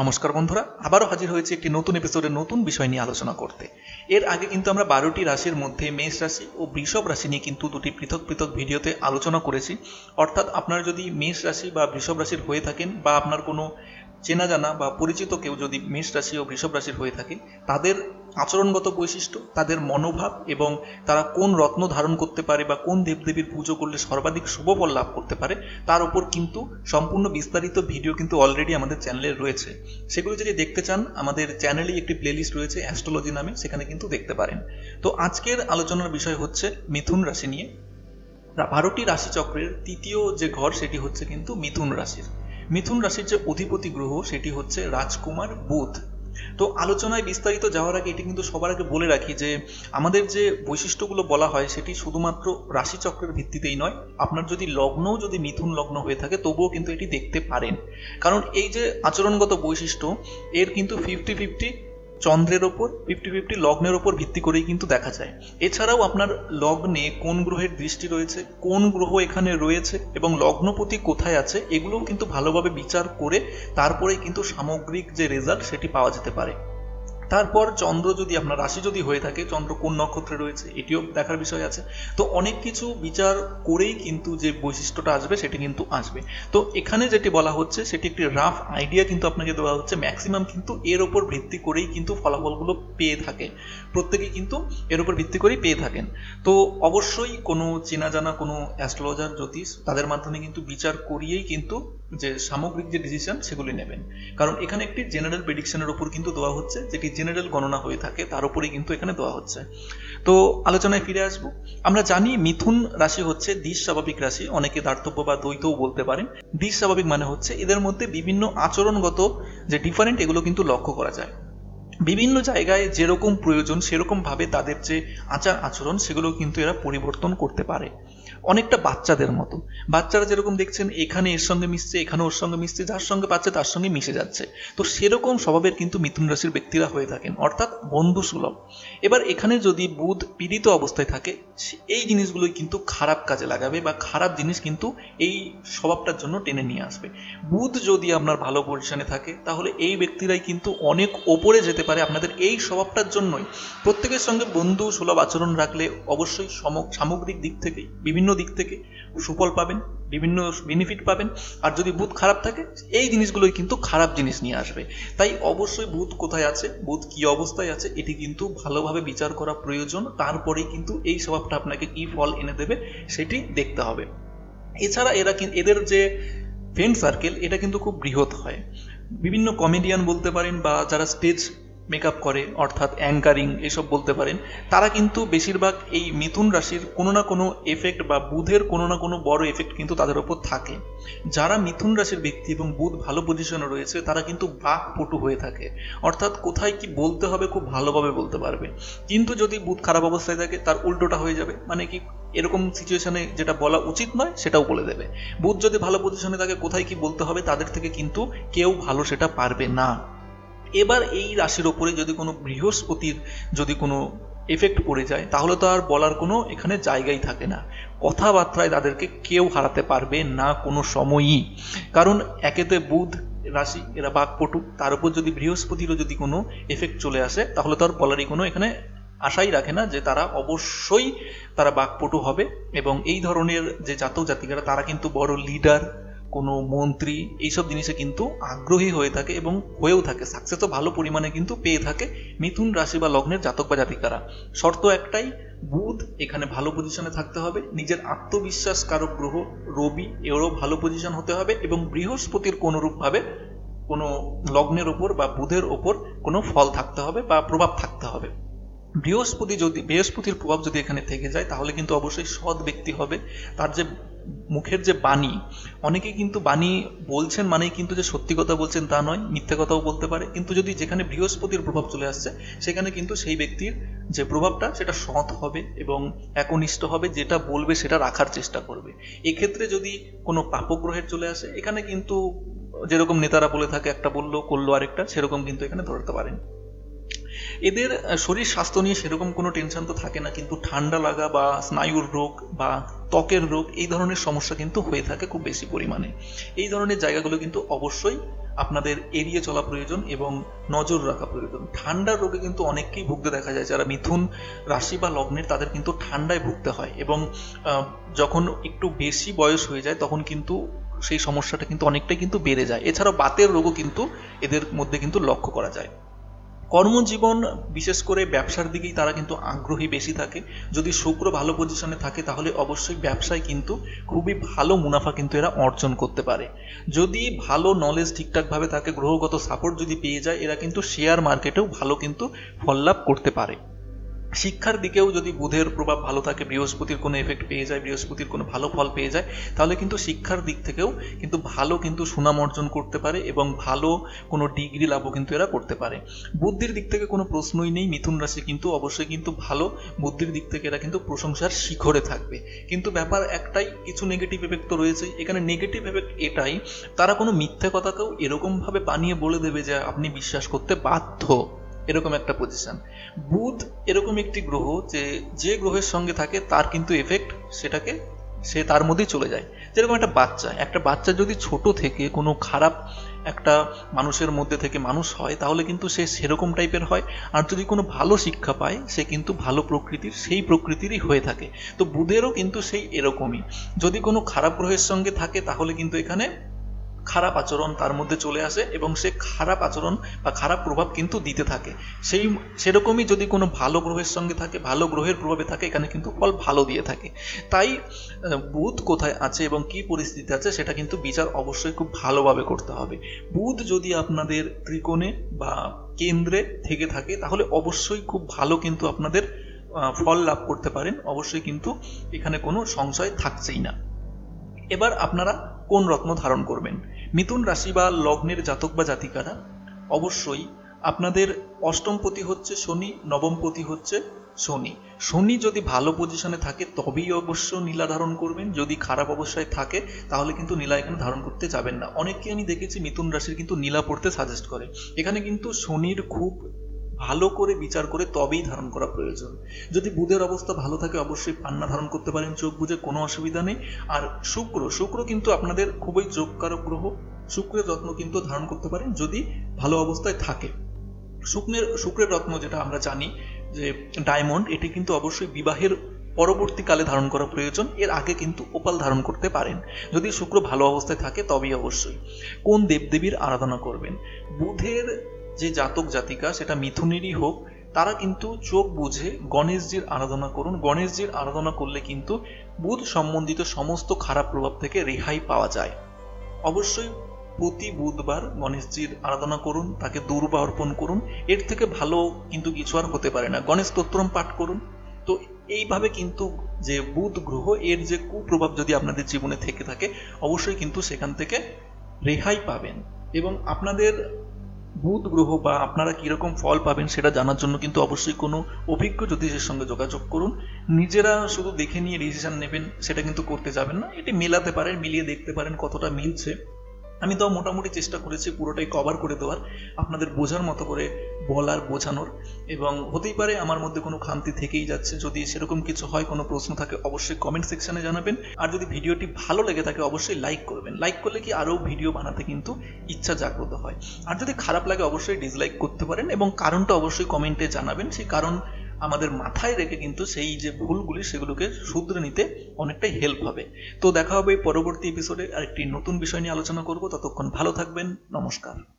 নমস্কার বন্ধুরা, আবারও হাজির হয়েছে একটি নতুন এপিসোডে নতুন বিষয় নিয়ে আলোচনা করতে। এর আগে কিন্তু আমরা বারোটি রাশির মধ্যে মেষ রাশি ও বৃষভ রাশি নিয়ে কিন্তু দুটি পৃথক পৃথক ভিডিওতে আলোচনা করেছি। অর্থাৎ আপনার যদি মেষ রাশি বা বৃষভ রাশির হয়ে থাকেন বা আপনার কোনো চেনা জানা বা পরিচিত কেউ যদি মেষ রাশি ও বৃষভ রাশির হয়ে থাকে, তাদের আচরণগত বৈশিষ্ট্য, তাদের মনোভাব এবং তারা কোন রত্ন ধারণ করতে পারে বা কোন দেবদেবীর পুজো করলে সর্বাধিক শুভফল লাভ করতে পারে, তার উপর কিন্তু সম্পূর্ণ বিস্তারিত ভিডিও কিন্তু অলরেডি আমাদের চ্যানেলে রয়েছে। সেগুলো যদি দেখতে চান, আমাদের চ্যানেলেই একটি প্লেলিস্ট রয়েছে অ্যাস্ট্রোলজি নামে, সেখানে কিন্তু দেখতে পারেন। তো আজকের আলোচনার বিষয় হচ্ছে মিথুন রাশি নিয়ে। বারোটি রাশিচক্রের তৃতীয় যে ঘর, সেটি হচ্ছে কিন্তু মিথুন রাশির। মিথুন রাশির যে অধিপতি গ্রহ, সেটি হচ্ছে রাজকুমার বুধ। তো আলোচনায় বিস্তারিত যাওয়ার আগে এটি কিন্তু সবার আগে বলে রাখি যে, আমাদের যে বৈশিষ্ট্যগুলো বলা হয়, সেটি শুধুমাত্র রাশিচক্রের ভিত্তিতেই নয়, আপনার যদি লগ্নও যদি মিথুন লগ্ন হয়ে থাকে, তবুও কিন্তু এটি দেখতে পারেন। কারণ এই যে আচরণগত বৈশিষ্ট্য, এর কিন্তু ফিফটি ফিফটি চন্দ্রের ওপর ফিফটি ফিফটি লগ্নের ওপর ভিত্তি করেই কিন্তু দেখা যায়। এছাড়াও আপনার লগ্নে কোন গ্রহের দৃষ্টি রয়েছে, কোন গ্রহ এখানে রয়েছে এবং লগ্নপতি কোথায় আছে, এগুলোও কিন্তু ভালোভাবে বিচার করে তারপরেই কিন্তু সামগ্রিক যে রেজাল্ট সেটি পাওয়া যেতে পারে। তারপর চন্দ্র যদি আপনার রাশি যদি হয়ে থাকে, চন্দ্র কোন নক্ষত্রে রয়েছে এটিও দেখার বিষয় আছে। তো অনেক কিছু বিচার করেই কিন্তু যে বৈশিষ্ট্যটা আসবে সেটি কিন্তু আসবে। তো এখানে যেটি বলা হচ্ছে, সেটি একটি রাফ আইডিয়া কিন্তু আপনাকে দেওয়া হচ্ছে। ম্যাক্সিমাম কিন্তু এর ওপর ভিত্তি করেই কিন্তু ফলাফলগুলো পেয়ে থাকে। প্রত্যেকেই কিন্তু এর উপর ভিত্তি করেই পেয়ে থাকেন। তো অবশ্যই কোনো চেনা জানা কোনো অ্যাস্ট্রোলজার জ্যোতিষ, তাদের মাধ্যমে কিন্তু বিচার করিয়েই কিন্তু যে সামগ্রিক যে ডিসিশন সেগুলি নেবেন। কারণ এখানে একটি জেনারেল প্রেডিকশনের উপর কিন্তু দেওয়া হচ্ছে, যেটি জেনারেল গণনা হয়ে থাকে, তার উপরেই কিন্তু এখানে দেওয়া হচ্ছে। তো আলোচনায় ফিরে আসব। আমরা জানি মিথুন রাশি হচ্ছে দ্বিজ স্বাভাবিক রাশি, অনেকে দার্থব্য বা দ্বৈতও বলতে পারেন। দ্বিজ স্বাভাবিক মানে হচ্ছে এদের মধ্যে বিভিন্ন আচরণগত যে ডিফারেন্ট এগুলো কিন্তু লক্ষ্য করা যায়। বিভিন্ন জায়গায় যেরকম প্রয়োজন সেরকমভাবে তাদের যে আচার আচরণ সেগুলো কিন্তু এরা পরিবর্তন করতে পারে। অনেকটা বাচ্চাদের মতো। বাচ্চারা যেরকম দেখছেন, এখানে এর সঙ্গে মিশছে, এখানে ওর সঙ্গে মিশছে, যার সঙ্গে পাচ্ছে তার সঙ্গে মিশে যাচ্ছে। তো সেরকম স্বভাবের কিন্তু মিথুন রাশির ব্যক্তিরা হয়ে থাকেন, অর্থাৎ বন্ধু সুলভ এবার এখানে যদি বুধ পীড়িত অবস্থায় থাকে এই জিনিসগুলোই কিন্তু খারাপ কাজে লাগাবে বা খারাপ জিনিস কিন্তু এই স্বভাবটার জন্য টেনে নিয়ে আসবে। বুধ যদি আপনার ভালো পজিশনে থাকে, তাহলে এই ব্যক্তিরাই কিন্তু অনেক ওপরে যেতে পারে আপনাদের এই স্বভাবটার জন্যই। প্রত্যেকের সঙ্গে বন্ধু সুলভ আচরণ রাখলে অবশ্যই সম- সামগ্রিক দিক থেকে বিভিন্ন দিক থেকে সুফল পাবেন, বিভিন্ন বেনিফিট পাবেন। আর যদি বুধ খারাপ থাকে, এই জিনিসগুলোই কিন্তু খারাপ জিনিস নিয়ে আসবে। তাই অবশ্যই বুধ কোথায় আছে, বুধ কি অবস্থায় আছে, এটি কিন্তু ভালোভাবে বিচার করা প্রয়োজন। তারপরেই কিন্তু এই স্বভাবটা আপনাকে কি ফল এনে দেবে, সেটি দেখতে হবে। এছাড়া এরা এদের যে ফ্রেন্ড সার্কেল এটা কিন্তু খুব বৃহৎ হয়। বিভিন্ন কমেডিয়ান বলতে পারেন বা যারা স্টেজ মেকআপ করে, অর্থাৎ অ্যাঙ্কারিং এসব বলতে পারেন, তারা কিন্তু বেশিরভাগ এই মিথুন রাশির কোনো না কোনো এফেক্ট বা বুধের কোনো না কোনো বড় এফেক্ট কিন্তু তাদের ওপর থাকে। যারা মিথুন রাশির ব্যক্তি এবং বুধ ভালো পজিশনে রয়েছে, তারা কিন্তু বাকপটু হয়ে থাকে। অর্থাৎ কোথায় কি বলতে হবে খুব ভালোভাবে বলতে পারবে। কিন্তু যদি বুধ খারাপ অবস্থায় থাকে, তার উল্টোটা হয়ে যাবে। মানে কি এরকম সিচুয়েশনে যেটা বলা উচিত নয়, সেটাও বলে দেবে। বুধ যদি ভালো পজিশনে থাকে, কোথায় কি বলতে হবে, তাদের থেকে কিন্তু কেউ ভালো সেটা পারবে না। এবার এই রাশির ওপরে যদি কোনো বৃহস্পতির যদি কোনো এফেক্ট পড়ে যায়, তাহলে তো আর বলার কোনো এখানে জায়গাই থাকে না। কথাবার্তায় তাদেরকে কেউ হারাতে পারবে না কোনো সময়ই। কারণ একেতে বুধ রাশি এরা বাঘপটু তার উপর যদি বৃহস্পতিরও যদি কোনো এফেক্ট চলে আসে, তাহলে তো আর বলারই কোনো এখানে আশাই রাখে না যে তারা অবশ্যই তারা বাঘপটু হবে। এবং এই ধরনের যে জাতক জাতিকারা তারা কিন্তু বড় লিডার কোনো মন্ত্রী এইসব জিনিসে কিন্তু আগ্রহী হয়ে থাকে এবং হয়েও থাকে। সাকসেসও ভালো পরিমাণে কিন্তু পেয়ে থাকে মিথুন রাশি বা লগ্নের জাতক বা জাতিকারা। শর্ত একটাই, বুধ এখানে ভালো পজিশনে থাকতে হবে, নিজের আত্মবিশ্বাস কারক গ্রহ রবি এরও ভালো পজিশন হতে হবে এবং বৃহস্পতির কোনোরূপভাবে কোনো লগ্নের ওপর বা বুধের ওপর কোনো ফল থাকতে হবে বা প্রভাব থাকতে হবে। বৃহস্পতি যদি বৃহস্পতির প্রভাব যদি এখানে থেকে যায়, তাহলে কিন্তু অবশ্যই সৎ ব্যক্তি হবে। তার যে মুখের যে বাণী, অনেকে কিন্তু বাণী বলছেন মানেই কিন্তু যে সত্যি কথা বলছেন তা নয়, মিথ্যে কথাও বলতে পারে। কিন্তু যদি যেখানে বৃহস্পতির প্রভাব চলে আসছে, সেখানে কিন্তু সেই ব্যক্তির যে প্রভাবটা, সেটা সৎ হবে এবং একনিষ্ঠ হবে, যেটা বলবে, সেটা রাখার চেষ্টা করবে। এক্ষেত্রে যদি কোনো পাপগ্রহের চলে আসে, এখানে কিন্তু যেরকম নেতারা বলে থাকে, একটা বলল, করল আরেকটা, সেরকম কিন্তু এখানে ধরতে পারেন। এদের শরীর স্বাস্থ্য নিয়ে সেরকম কোনো টেনশন তো থাকে না, কিন্তু ঠান্ডা লাগা বা স্নায়ুর রোগ বা ত্বকের রোগ, এই ধরনের সমস্যা কিন্তু হয়ে থাকে খুব বেশি পরিমাণে। এই ধরনের জায়গাগুলো কিন্তু অবশ্যই আপনাদের এড়িয়ে চলা প্রয়োজন এবং নজর রাখা প্রয়োজন। ঠান্ডার রোগে কিন্তু অনেককেই ভুগতে দেখা যায়, যারা মিথুন রাশি বা লগ্নের, তাদের কিন্তু ঠান্ডায় ভুগতে হয় এবং যখন একটু বেশি বয়স হয়ে যায়, তখন কিন্তু সেই সমস্যাটা কিন্তু অনেকটাই কিন্তু বেড়ে যায়। এছাড়াও বাতের রোগও কিন্তু এদের মধ্যে কিন্তু লক্ষ্য করা যায়। কর্মজীবন, বিশেষ করে ব্যবসার দিকেই তারা কিন্তু আগ্রহী বেশি থাকে। যদি শুক্র ভালো পজিশনে থাকে, তাহলে অবশ্যই ব্যবসায় কিন্তু খুবই ভালো মুনাফা কিন্তু এরা অর্জন করতে পারে। যদি ভালো নলেজ ঠিকঠাকভাবে থাকে, গ্রহগত সাপোর্ট যদি পেয়ে যায়, এরা কিন্তু শেয়ার মার্কেটেও ভালো কিন্তু ফল লাভ করতে পারে। শিক্ষার দিকেও যদি বুধের প্রভাব ভালো থাকে, বৃহস্পতির কোনো এফেক্ট পেয়ে যায়, বৃহস্পতির কোনো ভালো ফল পেয়ে যায়, তাহলে কিন্তু শিক্ষার দিক থেকেও কিন্তু ভালো কিন্তু সুনাম অর্জন করতে পারে এবং ভালো কোনো ডিগ্রি লাভও কিন্তু এরা করতে পারে। বুদ্ধির দিক থেকে কোনো প্রশ্নই নেই, মিথুন রাশি কিন্তু অবশ্যই কিন্তু ভালো, বুদ্ধির দিক থেকে এরা কিন্তু প্রশংসার শিখরে থাকবে। কিন্তু ব্যাপার একটাই, কিছু নেগেটিভ এফেক্ট তো রয়েছে, এখানে নেগেটিভ এফেক্ট এটাই, তারা কোনো মিথ্যে কথাকেও এরকমভাবে বানিয়ে বলে দেবে যে আপনি বিশ্বাস করতে বাধ্য। এরকম একটা পজিশন বুধ এরকম একটি গ্রহ যে যে গ্রহের সঙ্গে থাকে, তার কিন্তু এফেক্ট সেটাকে, সে তার মধ্যেই চলে যায়। যেরকম একটা বাচ্চা একটা বাচ্চা যদি ছোট থেকে, কোনো খারাপ একটা মানুষের মধ্যে থেকে মানুষ হয়, তাহলে কিন্তু সে সেরকম টাইপের হয়। আর যদি কোনো ভালো শিক্ষা পায়, সে কিন্তু ভালো প্রকৃতির, সেই প্রকৃতিরই হয়ে থাকে। তো বুধেরও কিন্তু সেই এরকমই। যদি কোনো খারাপ গ্রহের সঙ্গে থাকে, তাহলে কিন্তু এখানে খারাপ আচরণ তার মধ্যে চলে আসে এবং সে খারাপ আচরণ বা খারাপ প্রভাব কিন্তু দিতে থাকে। সেই, সেরকমই যদি কোনো ভালো গ্রহের সঙ্গে থাকে, ভালো গ্রহের প্রভাবে থাকে, এখানে কিন্তু ফল ভালো দিয়ে থাকে। তাই বুধ কোথায় আছে এবং কি পরিস্থিতি আছে, সেটা কিন্তু বিচার অবশ্যই খুব ভালোভাবে করতে হবে। বুধ যদি আপনাদের ত্রিকোণে বা কেন্দ্রে থেকে থাকে, তাহলে অবশ্যই খুব ভালো কিন্তু আপনাদের ফল লাভ করতে পারেন। অবশ্যই কিন্তু এখানে কোনো সংশয় থাকছেই না। এবার আপনারা কোন রত্ন ধারণ করবেন? মিথুন রাশি বা লগ্নের জাতক বা জাতিকারা অবশ্যই আপনাদের অষ্টমপতি হচ্ছে শনি নবমপতি হচ্ছে শনি। শনি যদি ভালো পজিশনে থাকে, তবেই অবশ্য নীলা ধারণ করবেন। যদি খারাপ অবস্থায় থাকে, তাহলে কিন্তু নীলা এখানে ধারণ করতে যাবেন না। অনেককে আমি দেখেছি মিথুন রাশির কিন্তু নীলা পড়তে সাজেস্ট করে। এখানে কিন্তু শনির খুব ভালো করে বিচার করে তবেই ধারণ করা প্রয়োজন। যদি বুধের অবস্থা ভালো থাকে, অবশ্যই পান্না ধারণ করতে পারেন, চোখ বুঝে কোনো অসুবিধা নেই। আর শুক্র শুক্র কিন্তু আপনাদের খুবই যোগকারক গ্রহ। শুক্রের রত্ন কিন্তু ধারণ করতে পারেন যদি ভালো অবস্থায় থাকে। শুক্রের শুক্রের রত্ন যেটা আমরা জানি যে ডায়মন্ড, এটি কিন্তু অবশ্যই বিবাহের পরবর্তীকালে ধারণ করা প্রয়োজন। এর আগে কিন্তু ওপাল ধারণ করতে পারেন। যদি শুক্র ভালো অবস্থায় থাকে, তবেই অবশ্যই। কোন দেবদেবীর আরাধনা করবেন? বুধের যে জাতক জাতিকা, সেটা মিথুনেরই হোক, তারা কিন্তু চোখ বুঝে গণেশজির আরাধনা করুন। গণেশজির আরাধনা করলে কিন্তু বুধ সম্বন্ধিত সমস্ত খারাপ প্রভাব থেকে রেহাই পাওয়া যায়। অবশ্যই প্রতি বুধবার গণেশজির আরাধনা করুন, তাকে দুর্বা অর্পণ করুন। এর থেকে ভালো কিন্তু কিছু আর হতে পারে না। গণেশ স্তোত্রম পাঠ করুন। তো এইভাবে কিন্তু যে বুধ গ্রহ, এর যে কুপ্রভাব যদি আপনাদের জীবনে থেকে থাকে, অবশ্যই কিন্তু সেখান থেকে রেহাই পাবেন। এবং আপনাদের বুধ গ্রহ বা আপনারা কীরকম ফল পাবেন সেটা জানার জন্য কিন্তু অবশ্যই কোনো অভিজ্ঞ জ্যোতিষের সঙ্গে যোগাযোগ করুন। নিজেরা শুধু দেখে নিয়ে ডিসিশন নেবেন, সেটা কিন্তু করতে যাবেন না। এটি মেলাতে পারেন, মিলিয়ে দেখতে পারেন কতটা মিলছে। আমি তো মোটামুটি চেষ্টা করেছি পুরোটাই কভার করে দেওয়ার, আপনাদের বোঝার মতো করে বলার, বোঝানোর। এবং হতেই পারে আমার মধ্যে কোনো খামতি থেকেই যাচ্ছে। যদি সেরকম কিছু হয়, কোনো প্রশ্ন থাকে, অবশ্যই কমেন্ট সেকশনে জানাবেন। আর যদি ভিডিওটি ভালো লেগে থাকে, অবশ্যই লাইক করবেন। লাইক করলে কি আরও ভিডিও বানাতে কিন্তু ইচ্ছা জাগ্রত হয়। আর যদি খারাপ লাগে, অবশ্যই ডিসলাইক করতে পারেন এবং কারণটা অবশ্যই কমেন্টে জানাবেন। সেই কারণ আমাদের মাথায় রেখে কিন্তু সেই যে ভুলগুলি সেগুলোকে শুধরে নিতে অনেকটাই হেল্প হবে। তো দেখা হবে পরবর্তী এপিসোডে আরেকটি নতুন বিষয় নিয়ে আলোচনা করব। ততক্ষণ ভালো থাকবেন। নমস্কার।